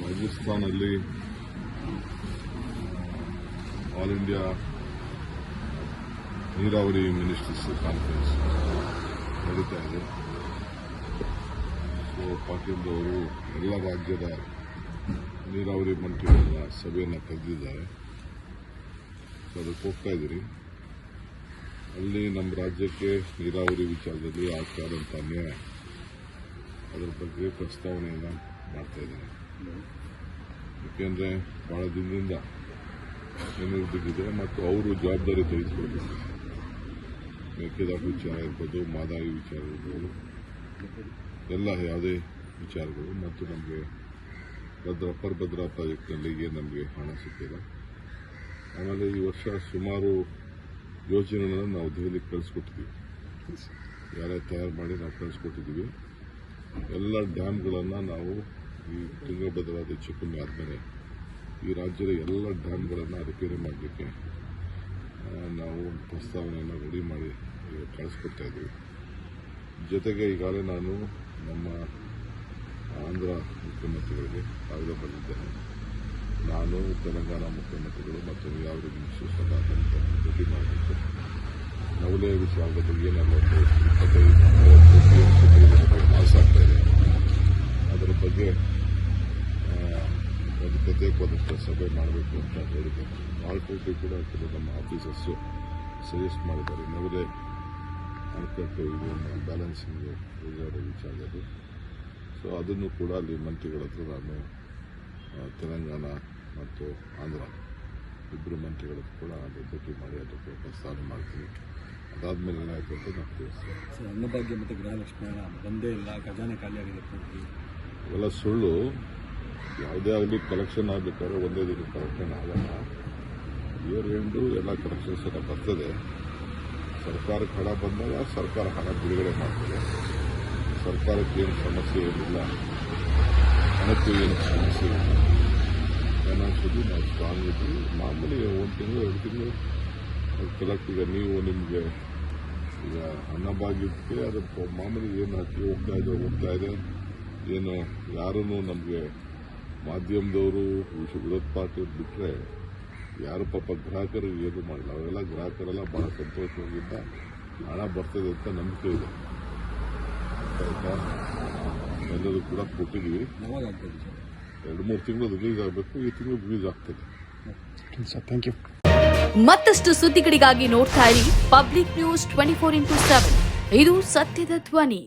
ರಾಜಸ್ಥಾನಲ್ಲಿ all India ನೀರಾವರಿ ministers conference ನಡೀತಾ ಇದೆ. ಸೊ ಪಾಟೀಲ್ ಅವರು ಎಲ್ಲ ರಾಜ್ಯದ ನೀರಾವರಿ ಮಂತ್ರಿಗಳ ಸಭೆಯನ್ನು ಕರೆದಿದ್ದಾರೆ. ಸೊ ಅದಕ್ಕೆ ಹೋಗ್ತಾ ಇದ್ದೀರಿ. ಅಲ್ಲಿ ನಮ್ಮ ರಾಜ್ಯಕ್ಕೆ ನೀರಾವರಿ ವಿಚಾರದಲ್ಲಿ ಆಗ್ತಾ ಇರೋಂಥ ಅದರ ಬಗ್ಗೆ ಪ್ರಸ್ತಾವನೆಯನ್ನು ಮಾಡ್ತಾ ಇದ್ದೀನಿ. ಏಕೆಂದರೆ ಬಹಳ ದಿನದಿಂದ ಏನಿರ್ದಿದೆ ಮತ್ತು ಅವರು ಜವಾಬ್ದಾರಿ ತೆಗೆದುಕೊಳ್ಬೇಕು ಮೇಕೆದಾಟು ವಿಚಾರ ಇರ್ಬೋದು, ಮಾದಾಯಿ ವಿಚಾರ ಇರ್ಬೋದು, ಎಲ್ಲ ಯಾವುದೇ ವಿಚಾರಗಳು ಮತ್ತು ನಮಗೆ ಭದ್ರ ಅಪ್ಪರ್ ಭದ್ರಾ ಪ್ರಾಜೆಕ್ಟ್ನಲ್ಲಿ ಏನು ನಮಗೆ ಹಣ ಸಿಕ್ಕಿಲ್ಲ ಆಮೇಲೆ ಈ ವರ್ಷ ಸುಮಾರು ಯೋಜನೆಗಳನ್ನು ನಾವು ದೆಹಲಿಗೆ ಕಳಿಸ್ಕೊಟ್ಟಿದ್ದೀವಿ. ಯಾರೇ ತಯಾರು ಮಾಡಿ ನಾವು ಕಳಿಸ್ಕೊಟ್ಟಿದ್ದೀವಿ. ಎಲ್ಲ ಡ್ಯಾಮ್ಗಳನ್ನು ನಾವು ಈ ತುಂಗಭದ್ರಾ ಹೆಚ್ಚು ಕಮ್ಮಿ ಆದಮೇಲೆ ಈ ರಾಜ್ಯದ ಎಲ್ಲ ಡ್ಯಾಮ್ಗಳನ್ನು ರಿಪೇರಿ ಮಾಡಲಿಕ್ಕೆ ನಾವು ಒಂದು ಪ್ರಸ್ತಾವನೆಯನ್ನು ರೆಡಿ ಮಾಡಿ ಕಳಿಸ್ಕೊಡ್ತಾ ಇದ್ದೀವಿ. ಜೊತೆಗೆ ಈಗಾಗಲೇ ನಾನು ನಮ್ಮ ಆಂಧ್ರ ಮುಖ್ಯಮಂತ್ರಿಗಳಿಗೆ ಕಾಗದ ಬಂದಿದ್ದೇನೆ ನಾನು ತೆಲಂಗಾಣ ಮುಖ್ಯಮಂತ್ರಿಗಳು ಮತ್ತು ಯಾವುದೇ ಮಿನಿಸ್ಟರ್ಸ್ ಎಲ್ಲ ಭೇಟಿ ಮಾಡಬೇಕು. ನವಲೇ ವಿಚಾರದ ಬಗ್ಗೆ ಒಂದು ಇಪ್ಪತ್ತೈದು ಒಂದು ಅದಕ್ಕೆ ಸಭೆ ಮಾಡಬೇಕು ಅಂತ ಹೇಳಿದೆ ಆಲ್ಟರ್ನೇಟಿವ್ ಕೂಡ ಕೆಲವು ನಮ್ಮ ಆಫೀಸರ್ಸು ಸಜೆಸ್ಟ್ ಮಾಡಿದ್ದಾರೆ. ನವದೇ ಅಣೆಕಟ್ಟು ಇದು ಬ್ಯಾಲೆನ್ಸಿಂಗ್ ರಿಸರ್ವ್ ವಿಚಾರದಲ್ಲಿ ಸೊ ಅದನ್ನು ಕೂಡ ಅಲ್ಲಿ ಮಂತ್ರಿಗಳ ಹತ್ರ ನಾನು ತೆಲಂಗಾಣ ಮತ್ತು ಆಂಧ್ರ ಇಬ್ಬರು ಮಂತ್ರಿಗಳ ಹತ್ರ ಕೂಡ ಅಲ್ಲಿ ಭೇಟಿ ಮಾಡಿ ಅದಕ್ಕೆ ಪ್ರಸ್ತಾವನೆ ಮಾಡ್ತೀನಿ. ಅದಾದಮೇಲೆ ಏನಾಯಿತು ಅಂತ ನಾನು ತಿಳಿಸ್ತೀನಿ ಸರ್ ಅನ್ನಭಾಗ್ಯ ಮತ್ತು ಗೃಹಲಕ್ಷ್ಮಿ ಬಂದೇ ಇಲ್ಲ. ಖಜಾನೆ ಖಾಲಿಯಾಗಿದೆ ಇವೆಲ್ಲ ಸುಳ್ಳು. ಯಾವುದೇ ಆಗಲಿ ಕಲೆಕ್ಷನ್ ಆಗಬೇಕಾದ್ರೆ ಒಂದೇ ದಿನ ಕಲೆಕ್ಷನ್ ಆಗಲ್ಲ. ಇಯರ್ ಎಂಡು ಎಲ್ಲ ಕಲೆಕ್ಷನ್ಸ್ ಎಲ್ಲ ಬರ್ತದೆ. ಸರ್ಕಾರಕ್ಕೆ ಹಣ ಬಂದಾಗ ಸರ್ಕಾರ ಹಣ ಬಿಡುಗಡೆ ಮಾಡ್ತದೆ. ಸರ್ಕಾರಕ್ಕೆ ಏನು ಸಮಸ್ಯೆ ಇರಲಿಲ್ಲ ಹಣಕ್ಕೂ ಏನು ಸಮಸ್ಯೆ ಇಲ್ಲ. ಏನಾಗ್ತದೆ ನಾವು ಸ್ಟ್ರಾಂಗ್ ಇದ್ದೀವಿ ಮಾಮೂಲಿ ಒಂದು ತಿಂಗಳು, ಎರಡು ತಿಂಗಳು ಕಲೆಕ್ಟ್ ಈಗ ನೀವು ನಿಮಗೆ ಈಗ ಅನ್ನಭಾಗ್ಯಕ್ಕೆ ಅದು ಪ- ಮಾಮೂಲಿ ಏನು ಹಾಕಿ ಹೋಗ್ತಾ ಇದೆ ಹೋಗ್ತಾ ಇದೆ. ಏನು ಯಾರೂ ನಮಗೆ ಮಾಧ್ಯಮದವರು ವಿಶ್ವ ವಿರೋಧ ಪಾರ್ಟಿ ಬಿಟ್ಟರೆ ಯಾರು ಪಾಪ ಗ್ರಾಹಕರು ಏನು ಮಾಡಿಲ್ಲ. ಅವರೆಲ್ಲ ಗ್ರಾಹಕರೆಲ್ಲ ಭಾಳ ಸಂತೋಷವಾಗಿದ್ದ ಹಣ ಬರ್ತದೆ ಅಂತ ನಂಬಿಕೆ ಇದೆ. ಎಲ್ಲರೂ ಕೂಡ ಕೊಟ್ಟಿದ್ದೀವಿ ಎರಡು ಮೂರು ತಿಂಗಳು ರಿಲೀಸ್ ಆಗಬೇಕು ಈ ತಿಂಗಳು ರಿಲೀಸ್ ಆಗ್ತದೆ. ಸರ್ ಥ್ಯಾಂಕ್ ಯು ಮತ್ತಷ್ಟು ಸುದ್ದಿಗಳಿಗಾಗಿ ನೋಡ್ತಾ ಇರಿ public news twenty four into seven. ಇದು ಸತ್ಯದ ಧ್ವನಿ.